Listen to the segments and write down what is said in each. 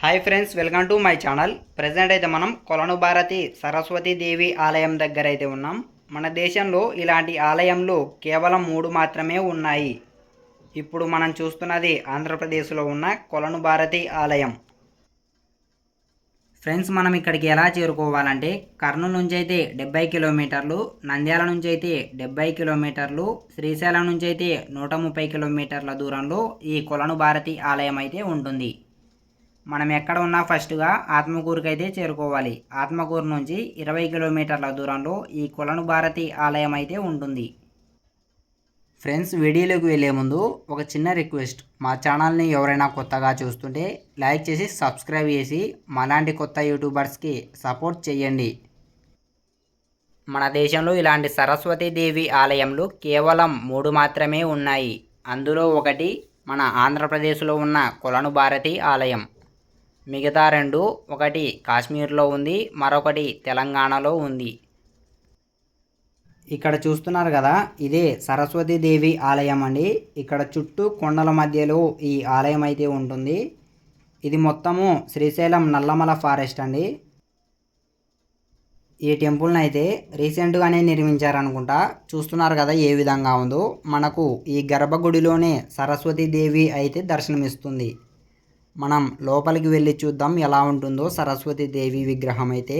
Hi friends welcome to my channel present అయితే మనం కొలను భారతి సరస్వతి దేవి ఆలయం దగ్గర అయితే ఉన్నాం. మన దేశంలో ఇలాంటి ఆలయంలు కేవలం మూడు మాత్రమే ఉన్నాయి. ఇప్పుడు మనం చూస్తున్నది ఆంధ్రప్రదేశ్లో ఉన్న కొలను భారతి ఆలయం. ఫ్రెండ్స్ మనం ఇక్కడికి ఎలా చేరుకోవాలంటే కర్నూలు నుంచి అయితే డెబ్బై కిలోమీటర్లు నంద్యాల నుంచి అయితే డెబ్బై కిలోమీటర్లు శ్రీశైలం నుంచి అయితే నూట ముప్పై కిలోమీటర్ల దూరంలో ఈ కొలను భారతి ఆలయం అయితే ఉంటుంది. మనం ఎక్కడ ఉన్నా ఫస్ట్గా ఆత్మకూరుకి అయితే చేరుకోవాలి. ఆత్మకూరు నుంచి ఇరవై కిలోమీటర్ల దూరంలో ఈ కొలను భారతి ఆలయం అయితే ఉంటుంది. ఫ్రెండ్స్ వీడియోలోకి వెళ్ళే ముందు ఒక చిన్న రిక్వెస్ట్. మా ఛానల్ని ఎవరైనా కొత్తగా చూస్తుంటే లైక్ చేసి సబ్స్క్రైబ్ చేసి మాలాంటి కొత్త యూట్యూబర్స్కి సపోర్ట్ చేయండి. మన దేశంలో ఇలాంటి సరస్వతి దేవి ఆలయంలు కేవలం మూడు మాత్రమే ఉన్నాయి. అందులో ఒకటి మన ఆంధ్రప్రదేశ్లో ఉన్న కొలను భారతి ఆలయం. మిగతా రెండు ఒకటి కాశ్మీర్లో ఉంది మరొకటి తెలంగాణలో ఉంది. ఇక్కడ చూస్తున్నారు కదా ఇదే సరస్వతి దేవి ఆలయం అండి. ఇక్కడ చుట్టూ కొండల మధ్యలో ఈ ఆలయం అయితే ఉంటుంది. ఇది మొత్తము శ్రీశైలం నల్లమల ఫారెస్ట్ అండి. ఈ టెంపుల్ని అయితే రీసెంట్గానే నిర్మించారనుకుంటా. చూస్తున్నారు కదా ఏ విధంగా ఉందో. మనకు ఈ గర్భగుడిలోనే సరస్వతి దేవి అయితే దర్శనమిస్తుంది. మనం లోపలికి వెళ్ళి చూద్దాం ఎలా ఉంటుందో సరస్వతి దేవి విగ్రహం అయితే.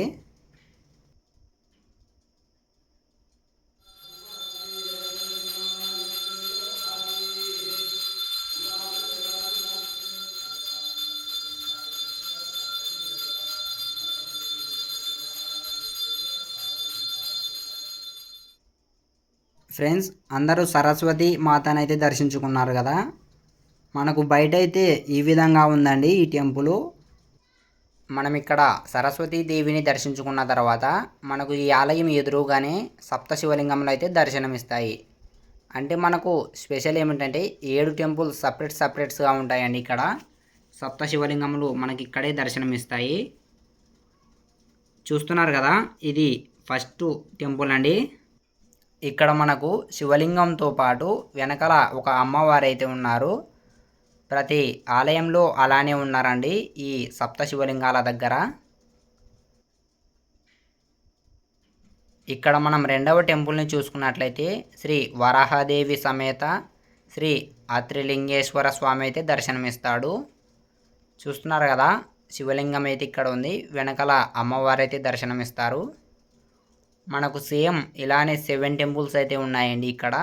ఫ్రెండ్స్ అందరూ సరస్వతి మాతనైతే దర్శించుకున్నారు కదా. మనకు బయట అయితే ఈ విధంగా ఉందండి ఈ టెంపుల్. మనం ఇక్కడ సరస్వతీ దేవిని దర్శించుకున్న తర్వాత మనకు ఈ ఆలయం ఎదురుగానే సప్త శివలింగంలో అయితే దర్శనమిస్తాయి. అంటే మనకు స్పెషల్ ఏమిటంటే ఏడు టెంపుల్స్ సపరేట్ సపరేట్స్గా ఉంటాయండి ఇక్కడ. సప్త శివలింగములు మనకి ఇక్కడే దర్శనమిస్తాయి. చూస్తున్నారు కదా ఇది ఫస్ట్ టెంపుల్ అండి. ఇక్కడ మనకు శివలింగంతో పాటు వెనకాల ఒక అమ్మవారు అయితే ఉన్నారు. ప్రతి ఆలయంలో అలానే ఉన్నారండి ఈ సప్త శివలింగాల దగ్గర. ఇక్కడ మనం రెండవ టెంపుల్ని చూసుకున్నట్లయితే శ్రీ వరాహదేవి సమేత శ్రీ అత్రిలింగేశ్వర స్వామి అయితే దర్శనమిస్తాడు. చూస్తున్నారు కదా శివలింగం అయితే ఇక్కడ ఉంది. వెనకాల అమ్మవారు అయితే దర్శనమిస్తారు. మనకు సేమ్ ఇలానే సెవెన్ టెంపుల్స్ అయితే ఉన్నాయండి ఇక్కడ.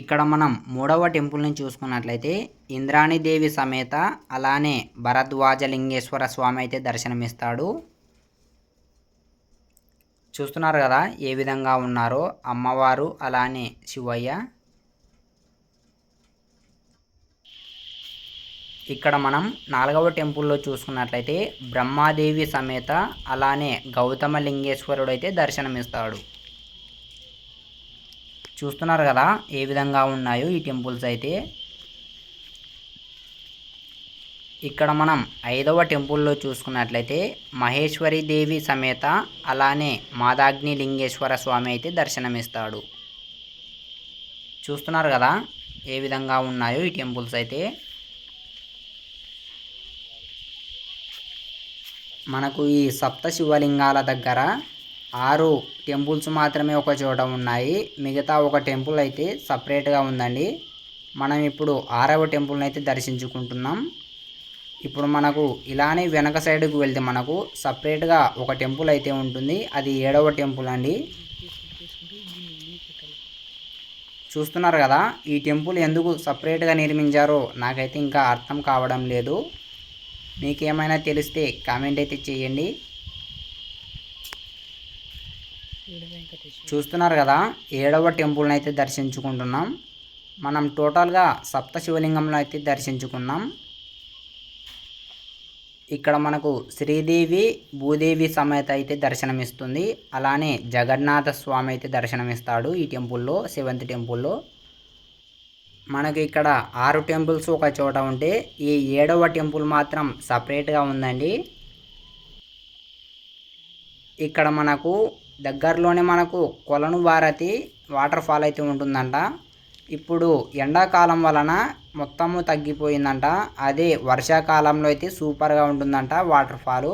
ఇక్కడ మనం మూడవ టెంపుల్ని చూసుకున్నట్లయితే ఇంద్రాణిదేవి సమేత అలానే భరద్వాజలింగేశ్వర స్వామి అయితే దర్శనమిస్తాడు. చూస్తున్నారు కదా ఏ విధంగా ఉన్నారో అమ్మవారు అలానే శివయ్య. ఇక్కడ మనం నాలుగవ టెంపుల్లో చూసుకున్నట్లయితే బ్రహ్మాదేవి సమేత అలానే గౌతమ లింగేశ్వరుడు అయితే దర్శనమిస్తాడు. చూస్తున్నారు కదా ఏ విధంగా ఉన్నాయో ఈ టెంపుల్స్ అయితే. ఇక్కడ మనం ఐదవ టెంపుల్లో చూసుకున్నట్లయితే మహేశ్వరి దేవి సమేత అలానే మాదాగ్ని లింగేశ్వర స్వామి అయితే దర్శనమిస్తాడు. చూస్తున్నారు కదా ఏ విధంగా ఉన్నాయో ఈ టెంపుల్స్ అయితే. మనకు ఈ సప్త శివలింగాల దగ్గర ఆరు టెంపుల్స్ మాత్రమే ఒక చోట ఉన్నాయి. మిగతా ఒక టెంపుల్ అయితే సపరేట్గా ఉందండి. మనం ఇప్పుడు ఆరవ టెంపుల్ని అయితే దర్శించుకుంటున్నాం. ఇప్పుడు మనకు ఇలానే వెనక సైడ్కి వెళ్తే మనకు సపరేట్గా ఒక టెంపుల్ అయితే ఉంటుంది. అది ఏడవ టెంపుల్ అండి. చూస్తున్నారు కదా ఈ టెంపుల్ ఎందుకు సపరేట్గా నిర్మించారో నాకైతే ఇంకా అర్థం కావడం లేదు. మీకేమైనా తెలిస్తే కామెంట్ అయితే చేయండి. చూస్తున్నారు కదా ఏడవ టెంపుల్ని అయితే దర్శించుకుంటున్నాం. మనం టోటల్గా సప్త శివలింగంలో అయితే దర్శించుకున్నాం. ఇక్కడ మనకు శ్రీదేవి భూదేవి సమేత అయితే దర్శనమిస్తుంది. అలానే జగన్నాథ స్వామి అయితే దర్శనమిస్తాడు ఈ టెంపుల్లో సెవెంత్ టెంపుల్లో. మనకి ఇక్కడ ఆరు టెంపుల్స్ ఒక చోట ఉంటే ఈ ఏడవ టెంపుల్ మాత్రం సపరేట్గా ఉందండి. ఇక్కడ మనకు దగ్గరలోనే మనకు కొలను భారతి వాటర్ ఫాల్ అయితే ఉంటుందంట. ఇప్పుడు ఎండాకాలం వలన మొత్తము తగ్గిపోయిందంట. అదే వర్షాకాలంలో అయితే సూపర్గా ఉంటుందంట వాటర్ ఫాలు.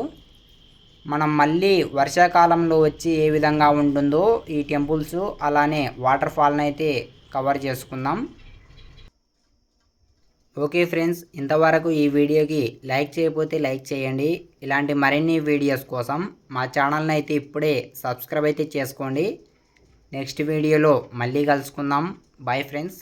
మనం మళ్ళీ వర్షాకాలంలో వచ్చి ఏ విధంగా ఉంటుందో ఈ టెంపుల్స్ అలానే వాటర్ ఫాల్ని అయితే కవర్ చేసుకుందాం. ఓకే ఫ్రెండ్స్ ఇంతవరకు ఈ వీడియోకి లైక్ చేయకపోతే లైక్ చేయండి. ఇలాంటి మరిన్ని వీడియోస్ కోసం మా ఛానల్ని అయితే ఇప్పుడే సబ్స్క్రైబ్ అయితే చేసుకోండి. నెక్స్ట్ వీడియోలో మళ్ళీ కలుసుకుందాం. Bye friends